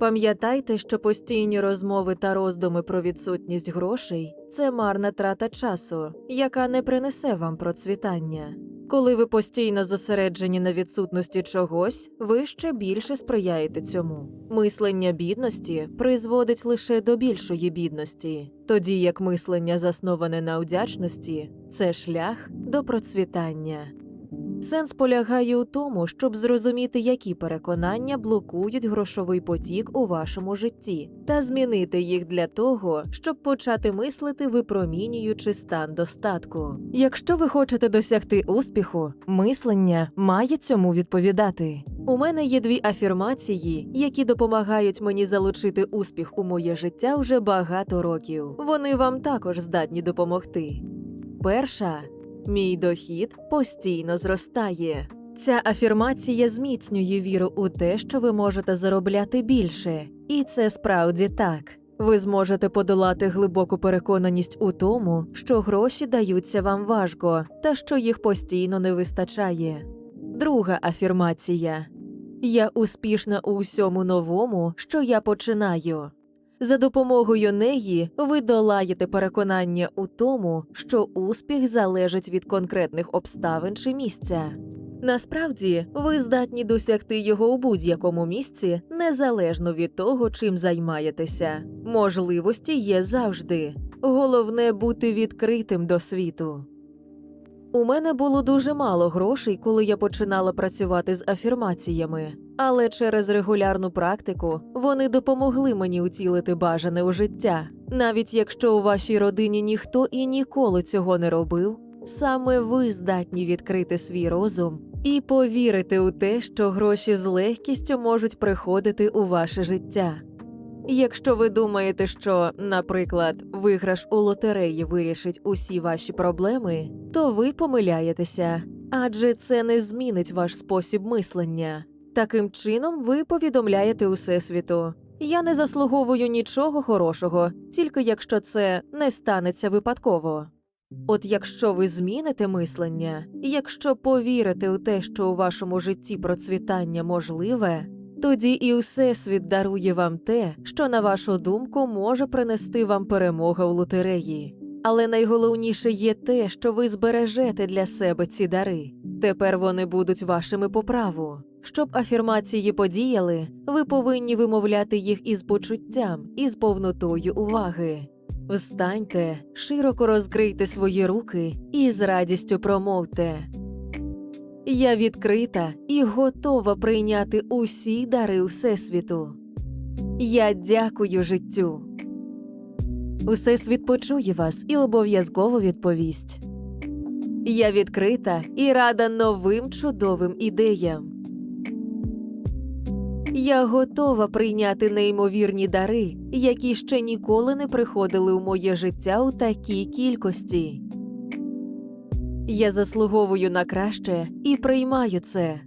Пам'ятайте, що постійні розмови та роздуми про відсутність грошей це марна трата часу, яка не принесе вам процвітання. Коли ви постійно зосереджені на відсутності чогось, ви ще більше сприяєте цьому. Мислення бідності призводить лише до більшої бідності, тоді як мислення, засноване на вдячності, це шлях до процвітання. Сенс полягає у тому, щоб зрозуміти, які переконання блокують грошовий потік у вашому житті, та змінити їх для того, щоб почати мислити, випромінюючи стан достатку. Якщо ви хочете досягти успіху, мислення має цьому відповідати. У мене є дві афірмації, які допомагають мені залучити успіх у моє життя вже багато років. Вони вам також здатні допомогти. Перша Мій дохід постійно зростає. Ця афірмація зміцнює віру у те, що ви можете заробляти більше, і це справді так. Ви зможете подолати глибоку переконаність у тому, що гроші даються вам важко та що їх постійно не вистачає. Друга афірмація Я успішна у всьому новому, що я починаю. За допомогою неї ви долаєте переконання у тому, що успіх залежить від конкретних обставин чи місця. Насправді, ви здатні досягти його у будь-якому місці, незалежно від того, чим займаєтеся. Можливості є завжди. Головне бути відкритим до світу. У мене було дуже мало грошей, коли я починала працювати з афірмаціями, але через регулярну практику вони допомогли мені утілити бажане у життя. Навіть якщо у вашій родині ніхто і ніколи цього не робив, саме ви здатні відкрити свій розум і повірити у те, що гроші з легкістю можуть приходити у ваше життя. Якщо ви думаєте, що, наприклад, виграш у лотереї вирішить усі ваші проблеми, то ви помиляєтеся, адже це не змінить ваш спосіб мислення. Таким чином, ви повідомляєте Усесвіту. Я не заслуговую нічого хорошого, тільки якщо це не станеться випадково. От якщо ви зміните мислення, якщо повірите у те, що у вашому житті процвітання можливе, тоді і Всесвіт дарує вам те, що, на вашу думку, може принести вам перемога в лотереї. Але найголовніше є те, що ви збережете для себе ці дари. Тепер вони будуть вашими по праву. Щоб афірмації подіяли, ви повинні вимовляти їх із почуттям, із повнотою уваги. Встаньте, широко розкрийте свої руки і з радістю промовте. Я відкрита і готова прийняти усі дари Всесвіту. Я дякую життю. Усесвіт почує вас і обов'язково відповість. Я відкрита і рада новим чудовим ідеям. Я готова прийняти неймовірні дари, які ще ніколи не приходили у моє життя у такій кількості. Я заслуговую на краще і приймаю це.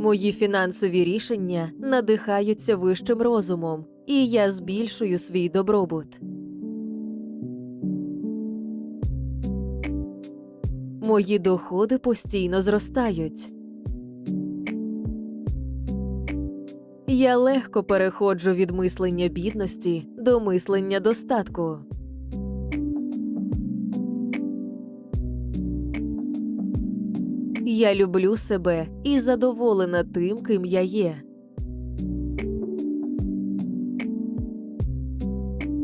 Мої фінансові рішення надихаються вищим розумом, і я збільшую свій добробут. Мої доходи постійно зростають. Я легко переходжу від мислення бідності до мислення достатку. Я люблю себе і задоволена тим, ким я є.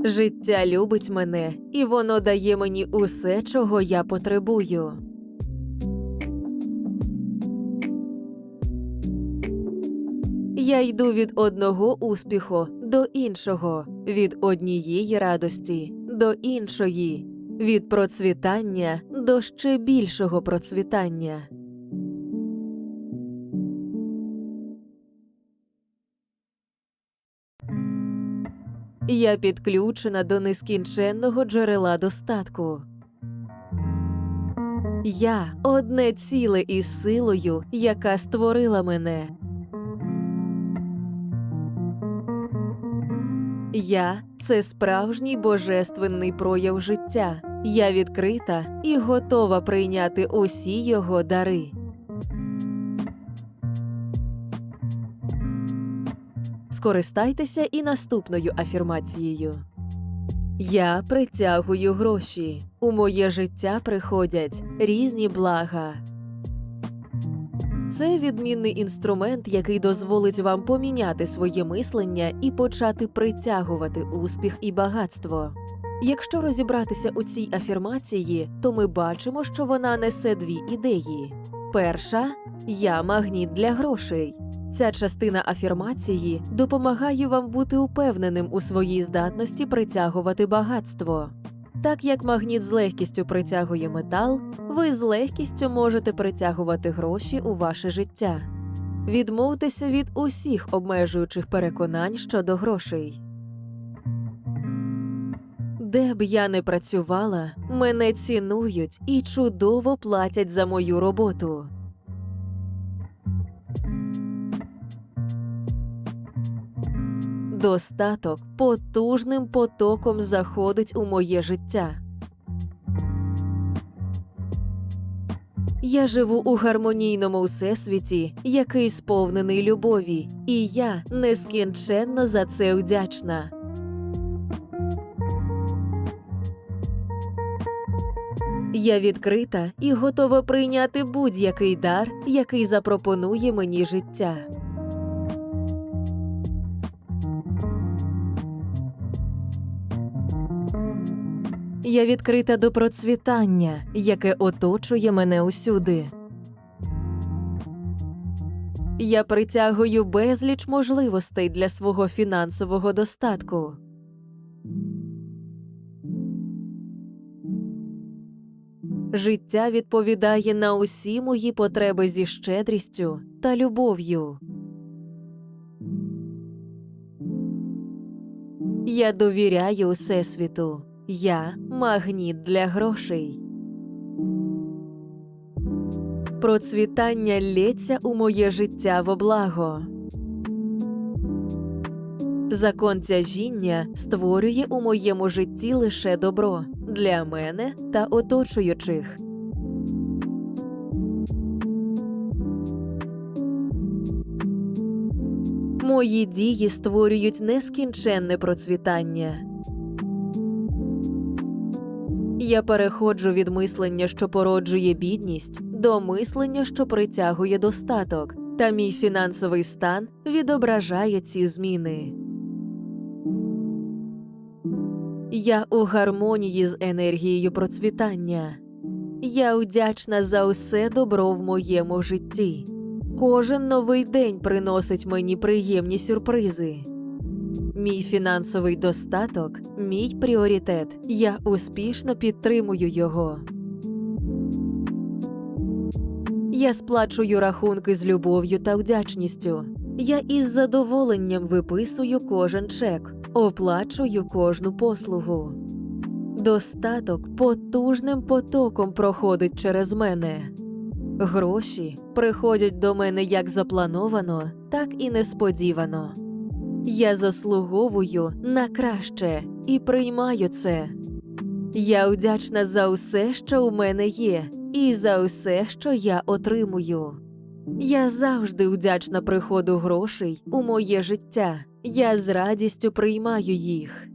Життя любить мене, і воно дає мені усе, чого я потребую. Я йду від одного успіху до іншого, від однієї радості до іншої, від процвітання до ще більшого процвітання. Я підключена до нескінченного джерела достатку. Я одне ціле із силою, яка створила мене. Я це справжній божественний прояв життя. Я відкрита і готова прийняти усі його дари. Скористайтеся і наступною афірмацією. Я притягую гроші. У моє життя приходять різні блага. Це відмінний інструмент, який дозволить вам поміняти своє мислення і почати притягувати успіх і багатство. Якщо розібратися у цій афірмації, то ми бачимо, що вона несе дві ідеї. Перша я магніт для грошей. Ця частина афірмації допомагає вам бути упевненим у своїй здатності притягувати багатство. Так як магніт з легкістю притягує метал, ви з легкістю можете притягувати гроші у ваше життя. Відмовтеся від усіх обмежуючих переконань щодо грошей. Де б я не працювала, мене цінують і чудово платять за мою роботу. Достаток потужним потоком заходить у моє життя. Я живу у гармонійному всесвіті, який сповнений любові, і я нескінченно за це вдячна. Я відкрита і готова прийняти будь-який дар, який запропонує мені життя. Я відкрита до процвітання, яке оточує мене усюди. Я притягую безліч можливостей для свого фінансового достатку. Життя відповідає на усі мої потреби зі щедрістю та любов'ю. Я довіряю Всесвіту. Я магніт для грошей. Процвітання лється у моє життя во благо. Закон тяжіння створює у моєму житті лише добро для мене та оточуючих. Мої дії створюють нескінченне процвітання. Я переходжу від мислення, що породжує бідність, до мислення, що притягує достаток, та мій фінансовий стан відображає ці зміни. Я у гармонії з енергією процвітання. Я вдячна за усе добро в моєму житті. Кожен новий день приносить мені приємні сюрпризи. Мій фінансовий достаток, мій пріоритет. Я успішно підтримую його. Я сплачую рахунки з любов'ю та вдячністю. Я із задоволенням виписую кожен чек, оплачую кожну послугу. Достаток потужним потоком проходить через мене. Гроші приходять до мене як заплановано, так і несподівано. Я заслуговую на краще і приймаю це. Я вдячна за усе, що у мене є, і за усе, що я отримую. Я завжди вдячна приходу грошей у моє життя. Я з радістю приймаю їх.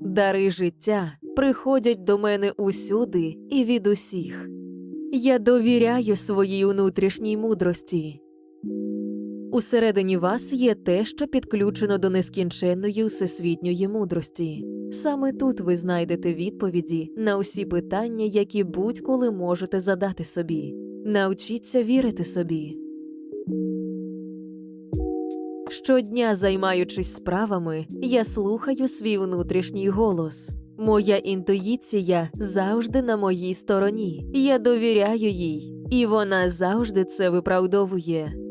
Дари життя приходять до мене усюди і від усіх. Я довіряю своїй внутрішній мудрості. Усередині вас є те, що підключено до нескінченної всесвітньої мудрості. Саме тут ви знайдете відповіді на усі питання, які будь-коли можете задати собі. Навчіться вірити собі. Щодня, займаючись справами, я слухаю свій внутрішній голос. Моя інтуїція завжди на моїй стороні. Я довіряю їй, і вона завжди це виправдовує.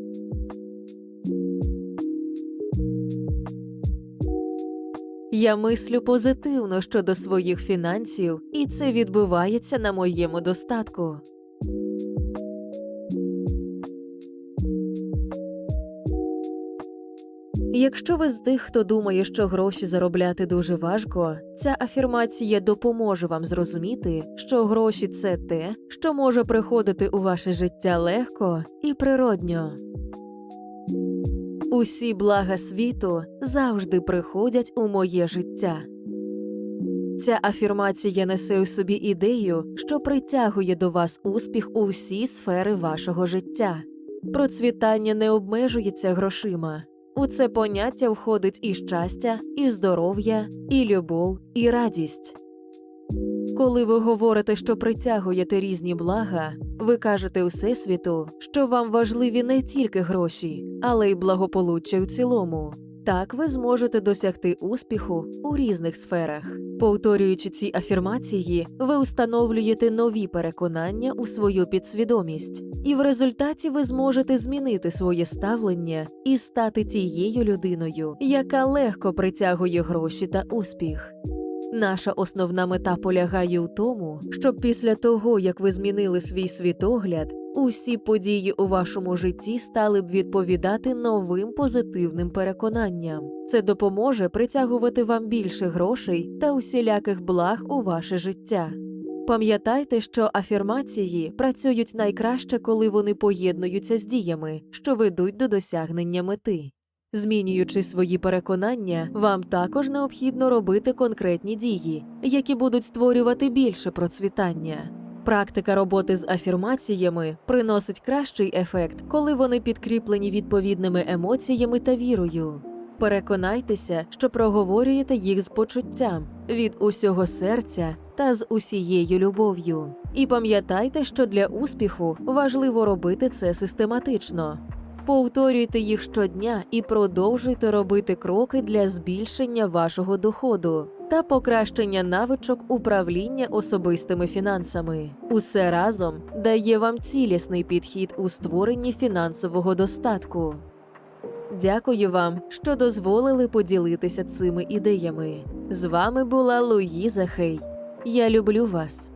Я мислю позитивно щодо своїх фінансів, і це відбувається на моєму достатку. Якщо ви з тих, хто думає, що гроші заробляти дуже важко, ця афірмація допоможе вам зрозуміти, що гроші це те, що може приходити у ваше життя легко і природньо. Усі блага світу завжди приходять у моє життя. Ця афірмація несе у собі ідею, що притягує до вас успіх у всі сфери вашого життя. Процвітання не обмежується грошима. У це поняття входить і щастя, і здоров'я, і любов, і радість. Коли ви говорите, що притягуєте різні блага, ви кажете Всесвіту, що вам важливі не тільки гроші, але й благополуччя в цілому. Так ви зможете досягти успіху у різних сферах. Повторюючи ці афірмації, ви встановлюєте нові переконання у свою підсвідомість, і в результаті ви зможете змінити своє ставлення і стати тією людиною, яка легко притягує гроші та успіх. Наша основна мета полягає у тому, щоб після того, як ви змінили свій світогляд, усі події у вашому житті стали б відповідати новим позитивним переконанням. Це допоможе притягувати вам більше грошей та усіляких благ у ваше життя. Пам'ятайте, що афірмації працюють найкраще, коли вони поєднуються з діями, що ведуть до досягнення мети. Змінюючи свої переконання, вам також необхідно робити конкретні дії, які будуть створювати більше процвітання. Практика роботи з афірмаціями приносить кращий ефект, коли вони підкріплені відповідними емоціями та вірою. Переконайтеся, що проговорюєте їх з почуттям від усього серця та з усією любов'ю. І пам'ятайте, що для успіху важливо робити це систематично. Повторюйте їх щодня і продовжуйте робити кроки для збільшення вашого доходу та покращення навичок управління особистими фінансами. Усе разом дає вам цілісний підхід у створенні фінансового достатку. Дякую вам, що дозволили поділитися цими ідеями. З вами була Луїза Хей. Я люблю вас.